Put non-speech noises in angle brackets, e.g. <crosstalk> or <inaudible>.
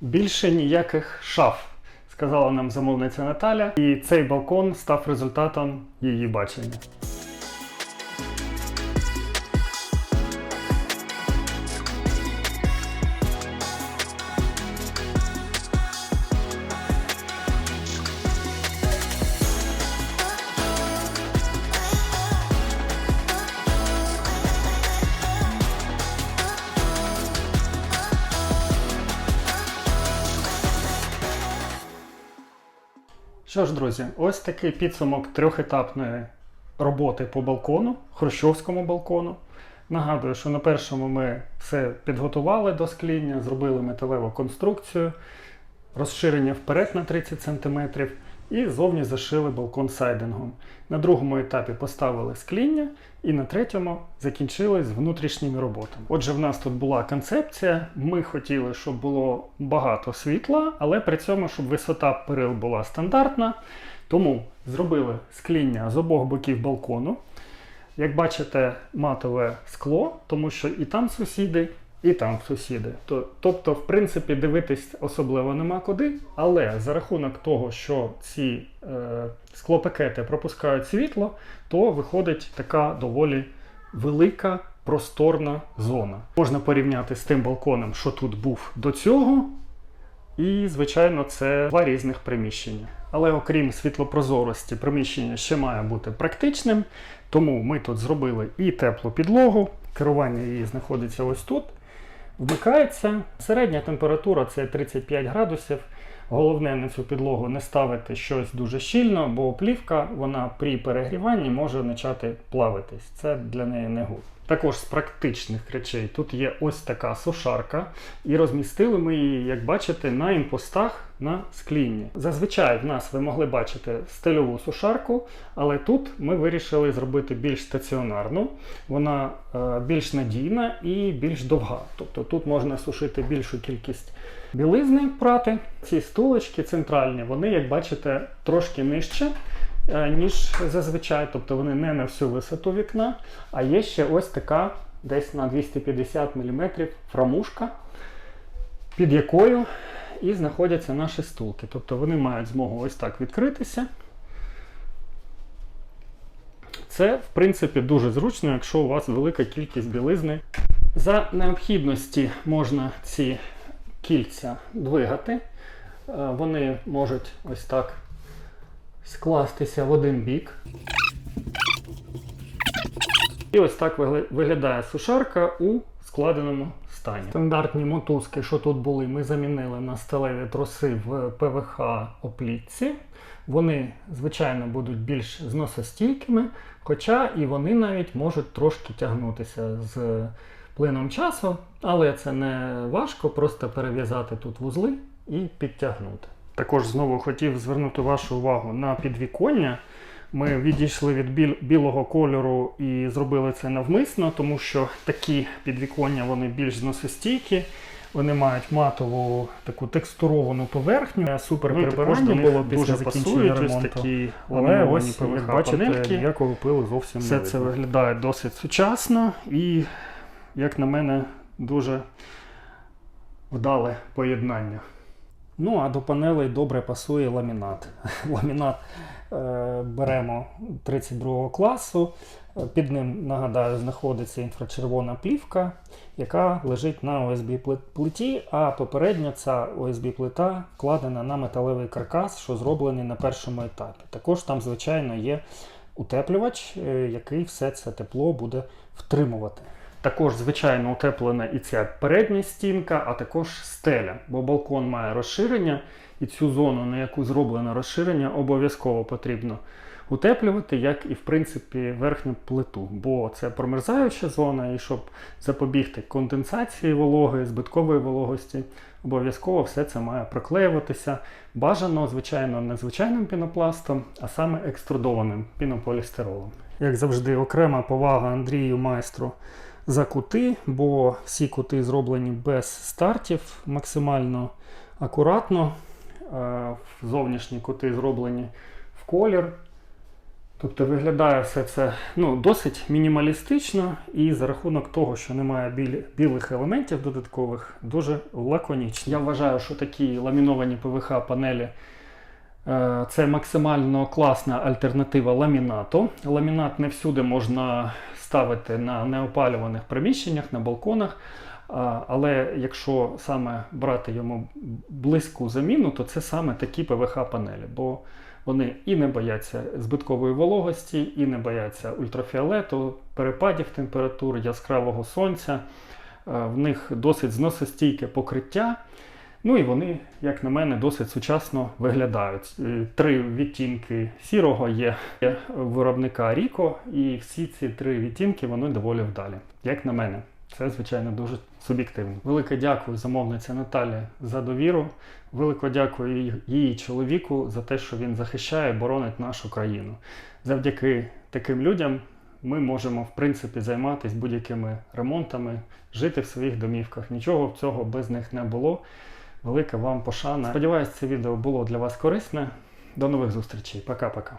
Більше ніяких шаф, сказала нам замовниця Наталя, і цей балкон став результатом її бачення. Що ж, друзі, ось такий підсумок трьохетапної роботи по балкону, хрущовському балкону. Нагадую, що на першому ми все підготували до скління, зробили металеву конструкцію, розширення вперед на 30 см і зовні зашили балкон сайдингом. На другому етапі поставили скління, і на третьому закінчили з внутрішніми роботами. Отже, в нас тут була концепція. Ми хотіли, щоб було багато світла, але при цьому, щоб висота перил була стандартна. Тому зробили скління з обох боків балкону. Як бачите, матове скло, тому що і там сусіди, і там сусіди. То- Тобто, в принципі, дивитись особливо нема куди. Але за рахунок того, що ці е, склопакети пропускають світло, то виходить така доволі велика просторна зона. Можна порівняти з тим балконом, що тут був до цього. І, звичайно, це два різних приміщення. Але окрім світлопрозорості, приміщення ще має бути практичним. Тому ми тут зробили і теплу підлогу. Керування її знаходиться ось тут. Вмикається. Середня температура це 35 градусів. Головне на цю підлогу не ставити щось дуже щільно, бо плівка вона при перегріванні може почати плавитись. Це для неї не гуд. Також з практичних речей тут є ось така сушарка, і розмістили ми її, як бачите, на імпостах на склінні. Зазвичай в нас ви могли бачити стильову сушарку, але тут ми вирішили зробити більш стаціонарну. Вона е, більш надійна і більш довга. Тобто тут можна сушити більшу кількість білизни прати. Ці стулочки центральні, вони, як бачите, трошки нижче. е, Ніж зазвичай, тобто вони не на всю висоту вікна, а є ще ось така десь на 250 мм фрамушка, під якою і знаходяться наші стулки. Тобто вони мають змогу ось так відкритися. Це, в принципі, дуже зручно, якщо у вас велика кількість білизни. За необхідності можна ці кільця двигати. Е, Вони можуть ось так скластися в один бік. І ось так виглядає сушарка у складеному стані. Стандартні мотузки, що тут були, ми замінили на сталеві троси в ПВХ оплітці. Вони, звичайно, будуть більш зносостійкими, хоча і вони навіть можуть трошки тягнутися з плином часу, але це не важко, просто перев'язати тут вузли і підтягнути. Також знову хотів звернути вашу увагу на підвіконня. Ми відійшли від біл- білого кольору і зробили це навмисно, тому що такі підвіконня вони більш зносостійкі. Вони мають матову таку текстуровану поверхню. Супер Ну, прибирання було після дуже закінчення ось ремонту. такі Але ось, як бачите, ніякого пилу зовсім Все не це виглядає досить сучасно і, як на мене, дуже вдале поєднання. Ну, а до панелей добре пасує ламінат. <laughs> Ламінат е, беремо 32 класу. Під ним, нагадаю, знаходиться інфрачервона плівка, яка лежить на ОСБ плит- плиті, а попередня ця ОСБ плита вкладена на металевий каркас, що зроблений на першому етапі. Також там, звичайно, є утеплювач, е, який все це тепло буде втримувати. Також, звичайно, утеплена і ця передня стінка, а також стеля, бо балкон має розширення, і цю зону, на яку зроблено розширення, обов'язково потрібно утеплювати, як і в принципі верхню плиту, бо це промерзаюча зона, і щоб запобігти конденсації вологи, збиткової вологості, обов'язково все це має проклеюватися. Бажано, звичайно, не звичайним пінопластом, а саме екструдованим пінополістиролом. Як завжди, окрема повага Андрію майстру за кути, бо всі кути зроблені без стартів, максимально акуратно. Е, Зовнішні кути зроблені в колір. Тобто виглядає все це ну, досить мінімалістично і за рахунок того, що немає білих елементів додаткових, дуже лаконічно. Я вважаю, що такі ламіновані ПВХ панелі е, це максимально класна альтернатива ламінату. Ламінат не всюди можна ставити на неопалюваних приміщеннях, на балконах. Але якщо саме брати йому близьку заміну, то це саме такі ПВХ-панелі, бо вони і не бояться збиткової вологості, і не бояться ультрафіолету, перепадів температур, яскравого сонця. Е, В них досить зносостійке покриття. Ну і вони, як на мене, досить сучасно виглядають. Е, Три відтінки сірого є виробника Ріко, і всі ці три відтінки вони доволі вдалі, як на мене. Це, звичайно, дуже суб'єктивно. Велике дякую замовниці Наталі за довіру. Велике дякую її чоловіку за те, що він захищає, боронить нашу країну. Завдяки таким людям ми можемо, в принципі, займатися будь-якими ремонтами, жити в своїх домівках. Нічого цього без них не було. Велика вам пошана. Сподіваюсь, це відео було для вас корисне. До нових зустрічей. Пока-пока.